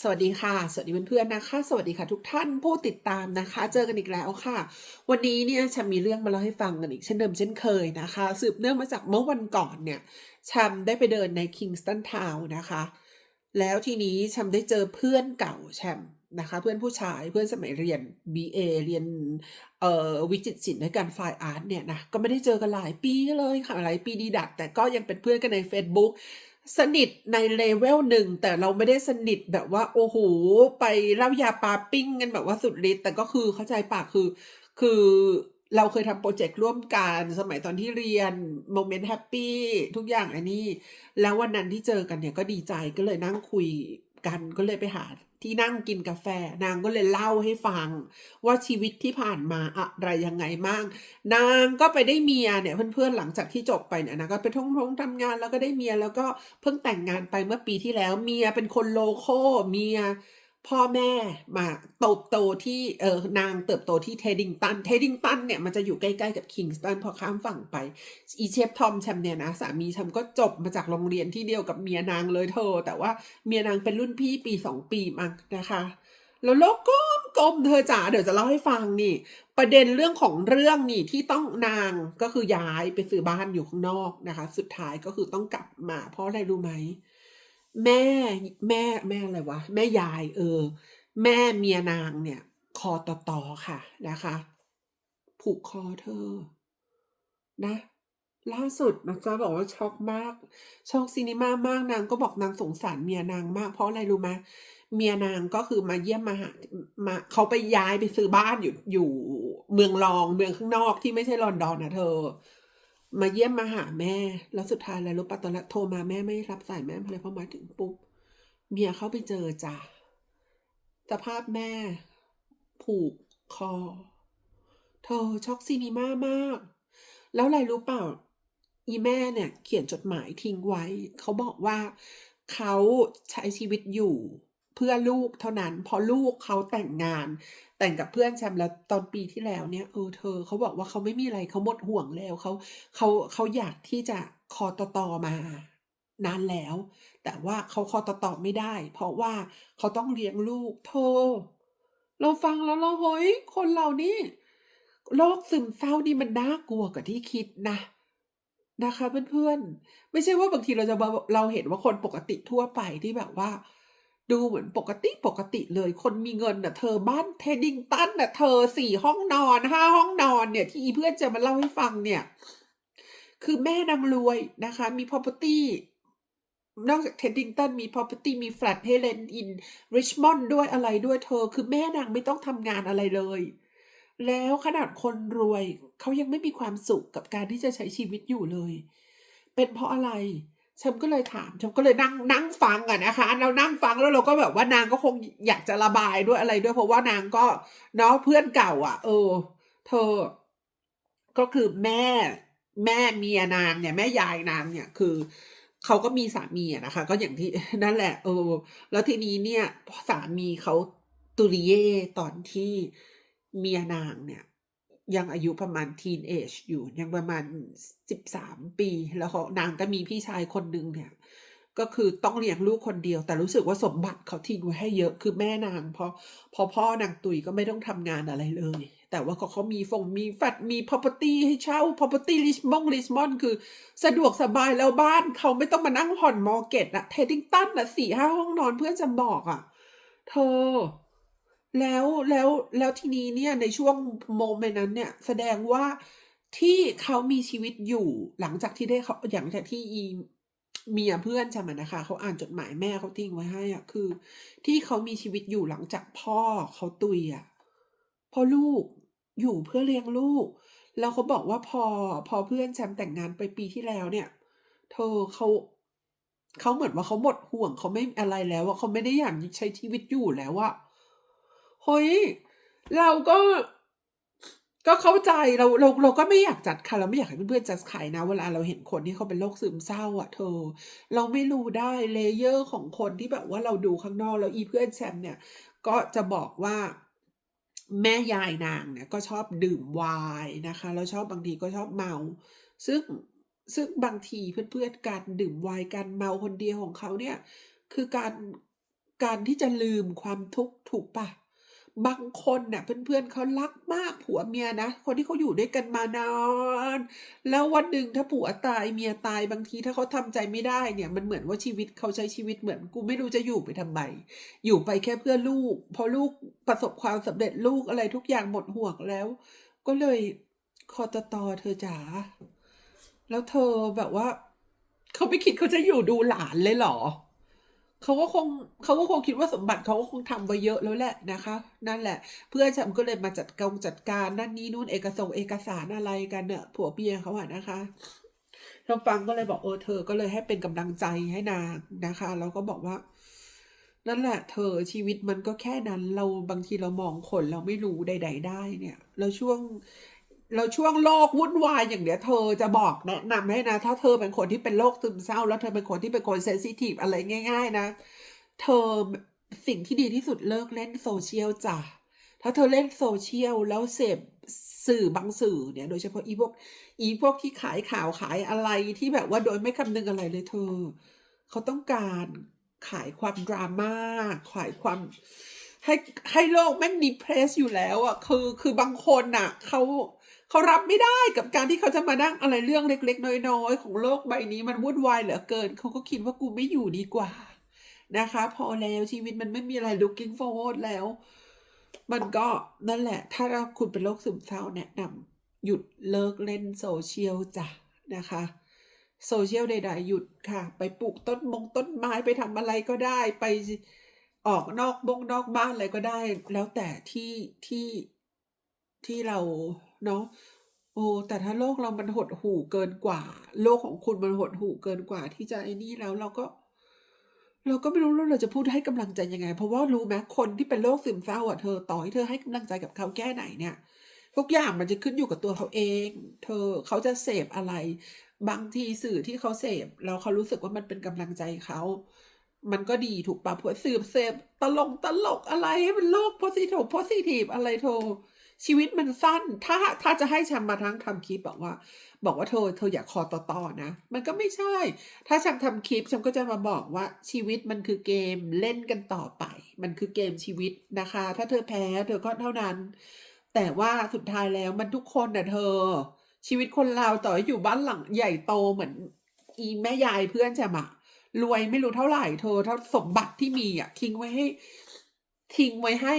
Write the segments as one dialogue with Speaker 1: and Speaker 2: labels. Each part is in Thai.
Speaker 1: สวัสดีค่ะ สวัสดีเพื่อนๆนะคะ สวัสดีค่ะทุกท่านผู้ติดตามนะคะ เจอกันอีกแล้วค่ะ วันนี้เนี่ยฉันมีเรื่องมาเล่าให้ฟังกันอีกเช่นเดิมเช่นเคยนะคะ สืบเนื่องมาจากเมื่อวันก่อนเนี่ยฉันได้ไปเดินในคิงสตันทาวน์นะคะ แล้วทีนี้ฉันได้เจอเพื่อนเก่าแชมนะคะ เพื่อนผู้ชายเพื่อนสมัยเรียน BA เรียนเอ่อวิจิตรศิลป์ในการไฟน์อาร์ตเนี่ยนะก็ไม่ได้เจอกันหลายปีเลยค่ะหลายปีดีดักแต่ก็ยังเป็นเพื่อนกันใน Facebook สนิทในเลเวลหนึ่งแต่เราไม่ได้สนิทแบบว่า โอ้โห ไปเล่ายาปาปิ้งกันแบบว่าสุดฤทธิ์แต่ก็คือเข้าใจปากคือ คือเราเคยทำโปรเจกต์ร่วมกันสมัยตอนที่เรียนโมเมนต์แฮปปี้ทุกอย่างอันนี้ แล้ววันนั้นที่เจอกันเนี่ยก็ดีใจก็เลยนั่งคุยกันก็เลยไปหา ที่นั่งกินกาแฟ นางก็เลยเล่าให้ฟัง ว่าชีวิตที่ผ่านมาอะไรยังไงบ้าง นางก็ไปได้เมียเนี่ยเพื่อนๆหลังจากที่จบไปเนี่ยนะก็ไปท่องท่องทำงานแล้วก็ได้เมียแล้วก็เพิ่งแต่งงานไปเมื่อปีที่แล้วเมียเป็นคนโลโก้เมีย พ่อแม่มาเติบโตที่เออนางเติบโตที่เทดิงตัน เทดิงตันเนี่ยมันจะอยู่ใกล้ๆกับคิงสตันพอข้ามฝั่งไป อีเชฟทอมแชมเนี่ยนะสามีแชมก็จบมาจากโรงเรียนที่เดียวกับเมียนางเลยเธอ แต่ว่าเมียนางเป็นรุ่นพี่ปีสองปีมั้งนะคะแล้วโลกกลมกลมเธอจ๋าเดี๋ยวจะเล่าให้ฟังนี่ ประเด็นเรื่องของเรื่องนี่ที่ต้องนางก็คือย้ายไปซื้อบ้านอยู่ข้างนอกนะคะ สุดท้ายก็คือต้องกลับมาเพราะอะไรรู้ไหม แม่แม่แม่อะไรวะ แม่ยายเออ แม่เมียนางเนี่ย คอต่อต่อค่ะนะคะ ผูกคอเธอ นะล่าสุดนะจ๊ะบอกว่าช็อกมาก ช็อกซีนิมามากนางก็บอกนางสงสารเมียนางมากเพราะอะไรรู้ไหมเมียนางก็คือมาเยี่ยมมาหามาเขาไปย้ายไปซื้อบ้านอยู่อยู่เมืองรองเมืองข้างนอกที่ไม่ใช่ลอนดอนนะเธอ มาเยี่ยมมาหาแม่ แล้วสุดท้ายอะไรรู้ปะตอนแรกโทรมาแม่ไม่รับสายแม่เลยพอมาถึงปุ๊บเมียเขาไปเจอจ้ะสภาพแม่ ผูกคอ เธอช็อกซีนีมามาก แล้วอะไรรู้เปล่า อีแม่เนี่ย เขียนจดหมายทิ้งไว้ เขาบอกว่าเขาใช้ชีวิตอยู่ เพื่อลูกเท่านั้น พอลูกเขาแต่งงาน แต่งกับเพื่อนแชมป์แล้วตอนปีที่แล้วเนี่ยเออเธอเขาบอกว่าเขาไม่มีอะไรเขาหมดห่วงแล้วเขาเขาเขาอยากที่จะคอตตอมานานแล้ว แต่ว่าเขาคอตตอไม่ได้ เพราะว่าเขาต้องเลี้ยงลูกเธอเราฟังแล้วเราเฮ้ยคนเรานี่โรคซึมเศร้านี่มันน่ากลัวกว่าที่คิดนะนะคะเพื่อนๆ ไม่ใช่ว่าบางทีเราจะเราเห็นว่าคนปกติทั่วไปที่แบบว่า ดูเหมือนปกติปกติเลยคนมีเงินน่ะเธอบ้านเทดดิงตันน่ะเธอสี่ห้องนอนห้าห้องนอนเนี่ย ที่อีเพื่อนจะมาเล่าให้ฟังเนี่ย คือแม่นางรวยนะคะ มี property นอกจากเทดดิงตันมี property มี flat ให้ rent in Richmond ด้วยอะไรด้วยเธอ คือแม่นางไม่ต้องทำงานอะไรเลย แล้วขนาดคนรวย เขายังไม่มีความสุขกับการที่จะใช้ชีวิตอยู่เลย เป็นเพราะอะไร ฉันก็เลยถามฉันก็เลยนั่งนั่งฟังอะนะคะเรานั่งฟังแล้วเราก็แบบว่านางก็คงอยากจะระบายด้วยอะไรด้วย เพราะว่านางก็เนาะเพื่อนเก่าอะเออ เธอ ก็คือแม่แม่เมียนางเนี่ยแม่ยายนางเนี่ยคือเขาก็มีสามีอะนะคะ ก็อย่างที่นั่นแหละ เออ แล้วทีนี้เนี่ยสามีเขาตุริเยตอนที่เมียนางเนี่ย ยังอายุประมาณทีนเอจอยู่ยังประมาณสิบสามปี แล้วเขานางก็มีพี่ชายคนหนึ่งเนี่ย ก็คือต้องเลี้ยงลูกคนเดียว แต่รู้สึกว่าสมบัติเขาทิ้งไว้ให้เยอะคือแม่นางพอพอพ่อนางตุยก็ไม่ต้องทำงานอะไรเลย แต่ว่าเขาเขามีฟงมีแฟดมี property ให้เช่า property ลิชมงลิชมอนคือสะดวกสบายแล้วบ้านเขาไม่ต้องมานั่งผ่อนมอร์เกตอะเทดดิงตันอะสี่ห้าห้องนอนเพื่อนจะบอกอะเธอ แล้วแล้วแล้วทีนี้เนี่ยในช่วงโมเมนต์นั้นเนี่ยแสดงว่าที่เขามีชีวิตอยู่หลังจากที่ได้เขาหลังจากที่อีเมียเพื่อนใช่ไหมนะคะเขาอ่านจดหมายแม่เขาทิ้งไว้ให้อะคือ ที่เขามีชีวิตอยู่หลังจากพ่อเขาตุยอะเพราะลูกอยู่เพื่อเลี้ยงลูก แล้วเขาบอกว่าพอพอเพื่อนแชมป์แต่งงานไปปีที่แล้วเนี่ย เธอเขาเขาเหมือนว่าเขาหมดห่วงเขาไม่อะไรแล้วอะเขาไม่ได้อยากใช้ชีวิตอยู่แล้วอะ เฮ้ย เราก็ ก็เข้าใจเราเราเราก็ไม่อยากจัดค่ะ เราไม่อยากให้เพื่อนๆจัดขายนะ เวลาเราเห็นคนที่เขาเป็นโรคซึมเศร้าอะเธอ เราไม่รู้ได้เลเยอร์ของคนที่แบบว่าเราดูข้างนอกแล้วอีเพื่อนแชมเนี่ย ก็จะบอกว่าแม่ยายนางเนี่ยก็ชอบดื่มไวน์นะคะ แล้วชอบบางทีก็ชอบเมา ซึ่งซึ่งบางทีเพื่อนๆการดื่มไวน์การเมาคนเดียวของเขาเนี่ย คือการการที่จะลืมความทุกข์ถูกปะ บางคนเน่ะเพื่อนๆเขารักมากผัวเมียนะ คนที่เขาอยู่ด้วยกันมานาน แล้ววันหนึ่งถ้าผัวตายเมียตายบางทีถ้าเขาทำใจไม่ได้เนี่ย มันเหมือนว่าชีวิตเขาใช้ชีวิตเหมือนกูไม่รู้จะอยู่ไปทำไม อยู่ไปแค่เพื่อลูก พอลูกประสบความสำเร็จลูกอะไรทุกอย่างหมดห่วงแล้ว ก็เลยคอตตอเธอจ๋าแล้วเธอแบบว่า เขาไม่คิดเขาจะอยู่ดูหลานเลยเหรอ เขาก็คงเขาก็คงคิดว่าสมบัติเขาก็คงทำไว้เยอะแล้วแหละนะคะ นั่นแหละ เพื่อนฉันก็เลยมาจัดกองจัดการนั่นนี่นู่นเอกสงเอกสารอะไรกันเนอะผัวเมียเขาอะนะคะเราฟังก็เลยบอกเออเธอก็เลยให้เป็นกำลังใจให้นางนะคะแล้วก็บอกว่า นั่นแหละ เธอชีวิตมันก็แค่นั้นเราบางทีเรามองคนเราไม่รู้ใด ๆ ได้เนี่ย เราช่วง เราช่วงโลกวุ่นวายอย่างเนี้ยเธอจะบอกแนะนำให้นะ ถ้าเธอเป็นคนที่เป็นโรคซึมเศร้า แล้วเธอเป็นคนที่เป็นคนเซนซิทีฟอะไรง่าย ๆ นะ เธอสิ่งที่ดีที่สุดเลิกเล่นโซเชียลจ้ะถ้าเธอเล่นโซเชียลแล้วเสพสื่อบางสื่อเนี่ย โดยเฉพาะอีพวกอีพวกที่ขายข่าวขายอะไรที่แบบว่าโดยไม่คำนึงอะไรเลยเธอ เขาต้องการขายความดราม่าขายความให้ให้โลกแม่งดีเพรสอยู่แล้วอะคือคือบางคนน่ะเขา เขารับไม่ได้กับการที่เขาจะมานั่งอะไรเรื่องเล็ก ๆ น้อยๆ ของโลกใบนี้มันวุ่นวายเหลือเกิน เขาก็คิดว่ากูไม่อยู่ดีกว่า นะคะ พอแล้วชีวิตมันไม่มีอะไร looking forward แล้ว มันก็นั่นแหละ ถ้าคุณเป็นโรคซึมเศร้าแนะนำหยุดเลิกเล่นโซเชียลจ้ะนะคะโซเชียลใดๆหยุดค่ะ ไปปลูกต้นมงต้นไม้ไปทำอะไรก็ได้ ไปออกนอกบงนอกบ้านอะไรก็ได้ แล้วแต่ที่ที่ที่เรา เนาะโอ้แต่ถ้าโลกเรามันหดหู่เกินกว่า โลกของคุณมันหดหู่เกินกว่า ที่จะไอ้นี่แล้วเราก็ เราก็ไม่รู้ว่าเราจะพูดให้กำลังใจยังไง เพราะว่ารู้ไหมคนที่เป็นโรคซึมเศร้าอะเธอต่อให้เธอให้กำลังใจกับเขาแค่ไหนเนี่ยทุกอย่างมันจะขึ้นอยู่กับตัวเขาเอง เธอเขาจะเสพอะไร บางทีสื่อที่เขาเสพแล้วเขารู้สึกว่ามันเป็นกำลังใจเขามันก็ดีถูกปะเพราะสืบเสพตลกตลกอะไรให้มันโลกโพสิทีฟโพสิทีฟอะไรโท ชีวิตมันสั้น ถ้าถ้าจะให้ฉันมาทั้งทำคลิปบอกว่า บอกว่าเธอเธออย่าคอต่อต่อนะ มันก็ไม่ใช่ ถ้าฉันทำคลิปฉันก็จะมาบอกว่าชีวิตมันคือเกมเล่นกันต่อไป มันคือเกมชีวิตนะคะ ถ้าเธอแพ้เธอก็เท่านั้น แต่ว่าสุดท้ายแล้วมันทุกคนน่ะเธอ ชีวิตคนเราต่อให้อยู่บ้านหลังใหญ่โตเหมือน อีแม่ยายเพื่อนจะมะรวยไม่รู้เท่าไหร่เธอถ้าสมบัติที่มีอะทิ้งไว้ให้ทิ้งไว้ให้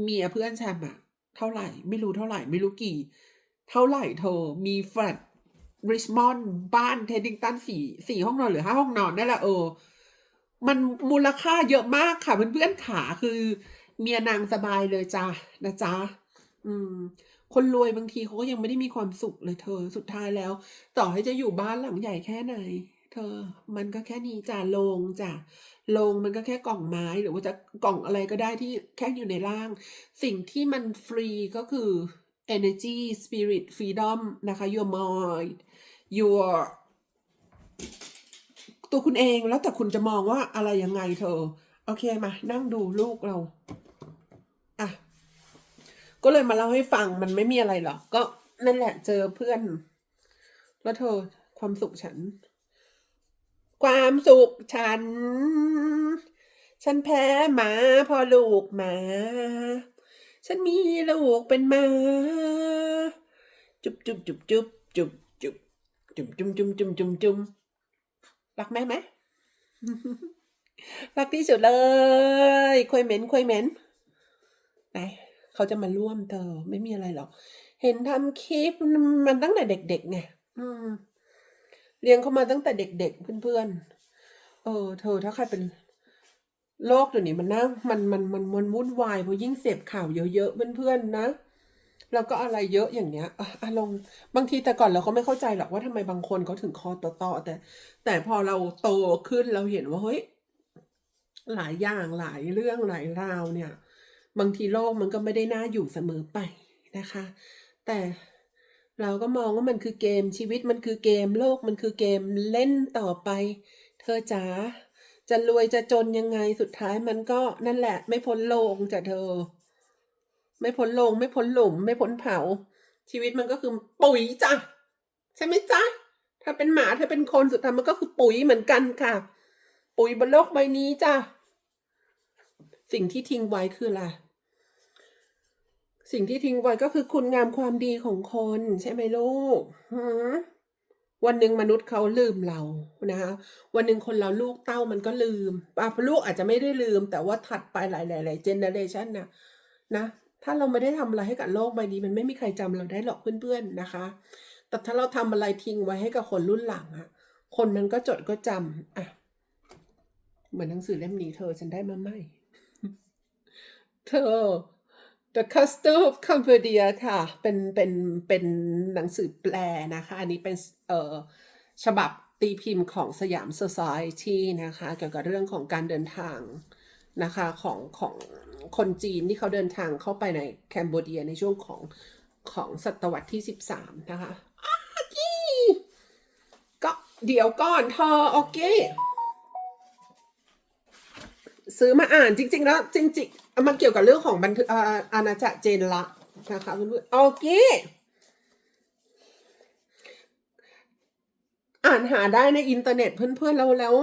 Speaker 1: เมียเพื่อนแชมอะ เท่าไหร่ ไม่รู้เท่าไหร่ ไม่รู้กี่ เท่าไหร่เธอ มีแฟลตริชมอนด์บ้านเทดดิงตันสี่สี่ห้องนอนหรือห้าห้องนอนนั่นแหละเออ มันมูลค่าเยอะมากค่ะเพื่อนๆขาคือ เมียนางสบายเลยจ้านะจ๊ะอืม คนรวยบางทีเขาก็ยังไม่ได้มีความสุขเลยเธอ สุดท้ายแล้ว ต่อให้จะอยู่บ้านหลังใหญ่แค่ไหน เธอมันก็แค่นี้จ้ะโลงจ้ะโลงมันก็แค่กล่องไม้หรือว่าจะกล่องอะไรก็ได้ที่แค่อยู่ในร่าง สิ่งที่มันฟรีก็คือ energy spirit freedom นะคะ your mind your ตัวคุณเองแล้วแต่คุณจะมองว่าอะไรยังไงเธอ โอเคมานั่งดูลูกเราอะก็เลยมาเล่าให้ฟังมันไม่มีอะไรหรอกก็นั่นแหละเจอเพื่อน แล้วเธอความสุขฉัน ความสุขฉัน ฉันแพ้หมาพอลูกหมา ฉันมีลูกเป็นหมา จุบจุบจุบจุบจุบจุบจุบจุมจุมจุมจุมจุมรักแม่ไหมรักที่สุดเลยคุยเหม็นคุยเหม็นไหนเขาจะมาร่วมเธอ ไม่มีอะไรหรอก เห็นทำคลิปมันตั้งแต่เด็กๆไงอืม เลี้ยงเขามาตั้งแต่เด็ก ๆ เพื่อนๆ เออ เธอถ้าใครเป็นโรคเดี๋ยวนี้มันนะมันมันมันมันวุ่นวายเพราะยิ่งเสพข่าวเยอะๆเพื่อนๆนะแล้วก็อะไรเยอะอย่างเนี้ยอะอารมณ์บางทีแต่ก่อนเราก็ไม่เข้าใจหรอกว่าทำไมบางคนเขาถึงคอต่อๆแต่ แต่พอเราโตขึ้นเราเห็นว่าเฮ้ยหลายอย่างหลายเรื่องหลายราวเนี่ย บางทีโลกมันก็ไม่ได้น่าอยู่เสมอไปนะคะ แต่ เราก็มองว่ามันคือเกมชีวิตมันคือเกมโลกมันคือเกมเล่นต่อไป เธอจ๋าจะรวยจะจนยังไงสุดท้ายมันก็นั่นแหละ ไม่พ้นโลงจ้ะเธอ ไม่พ้นโลงไม่พ้นหลุม ไม่พ้นเผา ชีวิตมันก็คือปุ๋ยจ้ะใช่ไหมจ๊ะถ้าเป็นหมาถ้าเป็นคนสุดท้ายมันก็คือปุ๋ยเหมือนกันค่ะ ปุ๋ยบนโลกใบนี้จ้ะสิ่งที่ทิ้งไว้คืออะไร สิ่งที่ทิ้งไว้ก็คือคุณงามความดีของคนใช่ไหมลูกวันหนึ่งมนุษย์เขาลืมเรานะคะ วันหนึ่งคนเราลูกเต้ามันก็ลืมอะลูกอาจจะไม่ได้ลืม แต่ว่าถัดไปหลายๆหลายเจเนเรชันนะนะ ถ้าเราไม่ได้ทำอะไรให้กับโลกใบนี้ มันไม่มีใครจำเราได้หรอกเพื่อนๆนะคะ แต่ถ้าเราทำอะไรทิ้งไว้ให้กับคนรุ่นหลังอะคนมันก็จดก็จำอะเหมือนหนังสือเล่มนี้เธอฉันได้มาใหม่ เธอ The Custom of Cambodia ค่ะ เป็นเป็นเป็นหนังสือแปลนะคะ อันนี้เป็นเอ่อฉบับตีพิมพ์ของสยาม Society นะคะ เกี่ยวกับเรื่องของการเดินทางนะคะของของคนจีนที่เขาเดินทางเข้าไปในแคนเบเดียในช่วงของของศตวรรษที่ 13 นะคะอากี้ก็เดี๋ยวก่อนเธอโอเค ซื้อมาอ่านจริง ๆ แล้วจริงๆ มันเกี่ยวกับเรื่องของบันทึกอาอาณาจักรเจนละนะคะเพื่อนๆโอเคอ่านหาได้ในอินเทอร์เน็ตเพื่อนๆเราแล้ว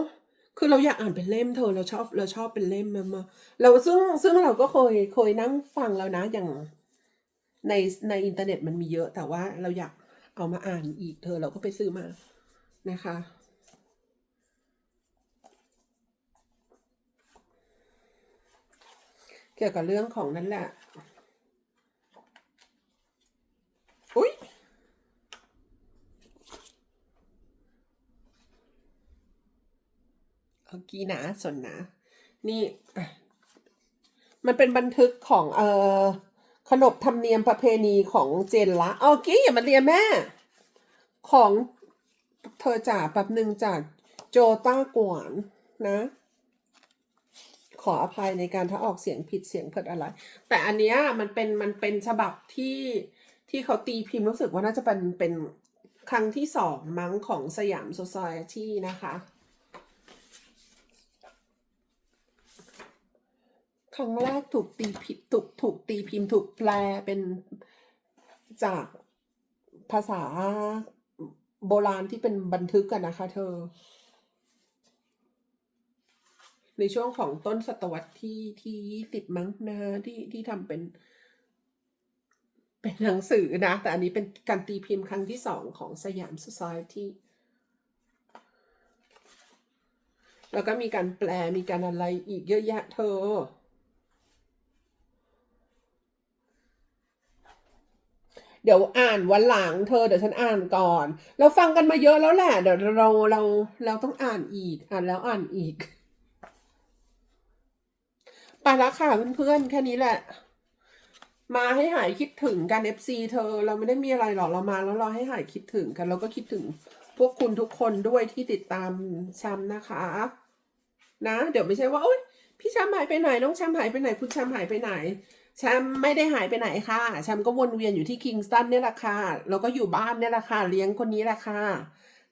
Speaker 1: คือเราอยากอ่านเป็นเล่มเธอเราชอบเราชอบเป็นเล่มมามาเราซึ่งซึ่งเราก็เคยเคยนั่งฟังแล้วนะอย่างในในอินเทอร์เน็ตมันมีเยอะ แต่ว่าเราอยากเอามาอ่านอีกเธอเราก็ไปซื้อมานะคะ เกี่ยวกับเรื่องของนั่นแหละ อุ้ยเอากี้นะสนนะ นี่ มันเป็นบันทึกของเอ่อขนบธรรมเนียมประเพณีของเจนละเอากี้อย่ามาเรียนแม่ ของเธอจ่าแป๊บหนึ่งจากโจต้ากวนนะ ขออภัยในการถ้าออกเสียงผิดเสียงเผิดอะไร แต่อันเนี้ยมันเป็นมันเป็นฉบับที่ที่เขาตีพิมพ์รู้สึกว่าน่าจะเป็นเป็นครั้งที่สองมั้งของสยามโซซ i ตี้นะคะ ครั้งแรกถูกตีพิมพ์ถูกถูกตีพิมพ์ถูกแปลเป็นจากภาษาโบราณที่เป็นบันทึกกันนะคะเธอ ในช่วงของต้นศตวรรษที่ที่ยี่สิบมั้งนะคะที่ที่ทำเป็น เป็นหนังสือนะ แต่อันนี้เป็นการตีพิมพ์ครั้งที่สองของสยาม Society แล้วก็มีการแปลมีการอะไรอีกเยอะแยะเธอ เดี๋ยวอ่านวันหลังเธอเดี๋ยวฉันอ่านก่อน เราฟังกันมาเยอะแล้วแหละ เดี๋ยวเราเราเราต้องอ่านอีก อ่านแล้วอ่านอีก แล้วค่ะเพื่อนๆแค่นี้แหละ มาให้หายคิดถึงกัน FC เธอ เราไม่ได้มีอะไรหรอกเรามาแล้วเราให้หายคิดถึงกัน เราก็คิดถึงพวกคุณทุกคนด้วยที่ติดตามแชมป์นะคะ นะ เดี๋ยวไม่ใช่ว่าโอ๊ยพี่แชมป์หายไปไหนน้องแชมป์หายไปไหน คุณแชมป์หายไปไหนแชมป์ไม่ได้หายไปไหนค่ะแชมป์ก็วนเวียนอยู่ที่คิงสตันเนี่ยแหละค่ะแล้วก็อยู่บ้านเนี่ยแหละค่ะเลี้ยงคนนี้แหละค่ะ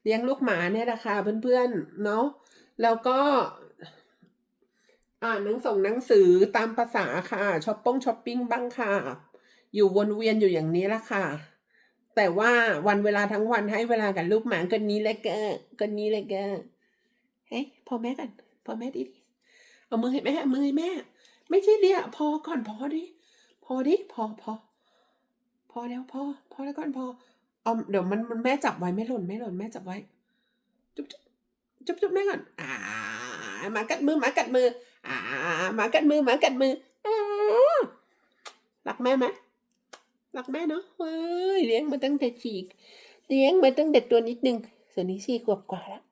Speaker 1: เลี้ยงลูกหมาเนี่ยแหละค่ะเพื่อนๆเนาะแล้วก็ อ่านหนังส่งหนังสือตามภาษาค่ะช้อปป้งช้อปปิ้งบ้างค่ะ อยู่วนเวียนอยู่อย่างนี้ละค่ะ แต่ว่าวันเวลาทั้งวันให้เวลากับลูกหมากันนี้เลยแกกันนี้เลยแกเฮ้ยพอแม่กันพอแม่ดิเอามือให้แม่มือให้แม่ ไม่ใช่เดียพอก่อนพอดิพอดิพอพอพอแล้วพอพอแล้วก่อนพอเอาเดี๋ยวมันมันแม่จับไว้ไม่หล่นไม่หล่นแม่จับไว้ จุ๊บจุ๊บจุ๊บจุ๊บแม่ก่อนอ่าหมากัดมือหมากัดมือ อ่าหมากัดมือหมากัดมืออรักแม่ไหมรักแม่เนาะเฮ้ยเลี้ยงมาตั้งแต่ฉีก เลี้ยงมาตั้งแต่ตัวนิดนึงส่วนนี้สี่ขวบกว่าแล้ว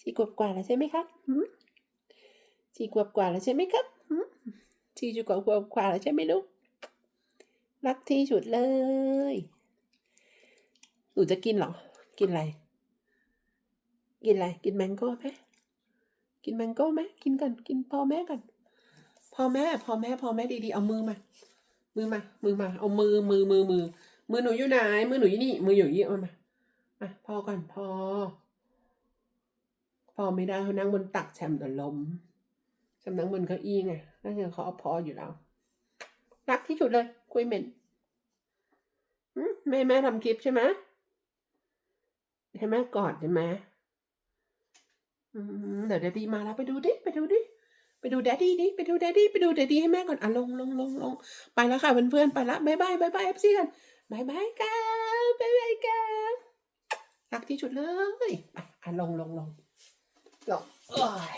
Speaker 1: สี่ขวบกว่าแล้วใช่ไหมครับสี่ขวบกว่าแล้วใช่ไหมครับสี่ขวบกว่ากว่าแล้วใช่ไหมลูกรักที่สุดเลยหนูจะกินหรอ กินอะไร กินอะไร กินแมงโก้ไหม กินแมงโก้ไหมกินก่อนกินพอแม่ก่อนพอแม่พอแม่พอแม่ดีๆเอามือมา มือมา มือมา เอามือมือมือมือ มือหนูอยู่ไหน มือหนูอยู่นี่ มืออยู่นี่เอามาอะพอก่อนพอ พอไม่ได้เขานั่งบนตักแชมป์เดี๋ยวล้มแชมป์นั่งบนเก้าอี้ไงนั่นคือเขาเอาพออยู่แล้วรักที่สุดเลยคุยเหม็นแม่แม่ทำคลิปใช่ไหมให้แม่กอดใช่ไหม อืมเดี๋ยวเดดดี้มาแล้วไปดูดิไปดูดิไปดูแดดดี้ดิไปดูแดดดี้ไปดูแดดดี้ให้แม่ก่อนอะลงลงลงลงไปแล้วค่ะเพื่อนๆไปละบายบายบายบายเอฟซีกันบายบายกันบายบายกันรักที่สุดเลยอะอะลงลงลงลงโอ้ย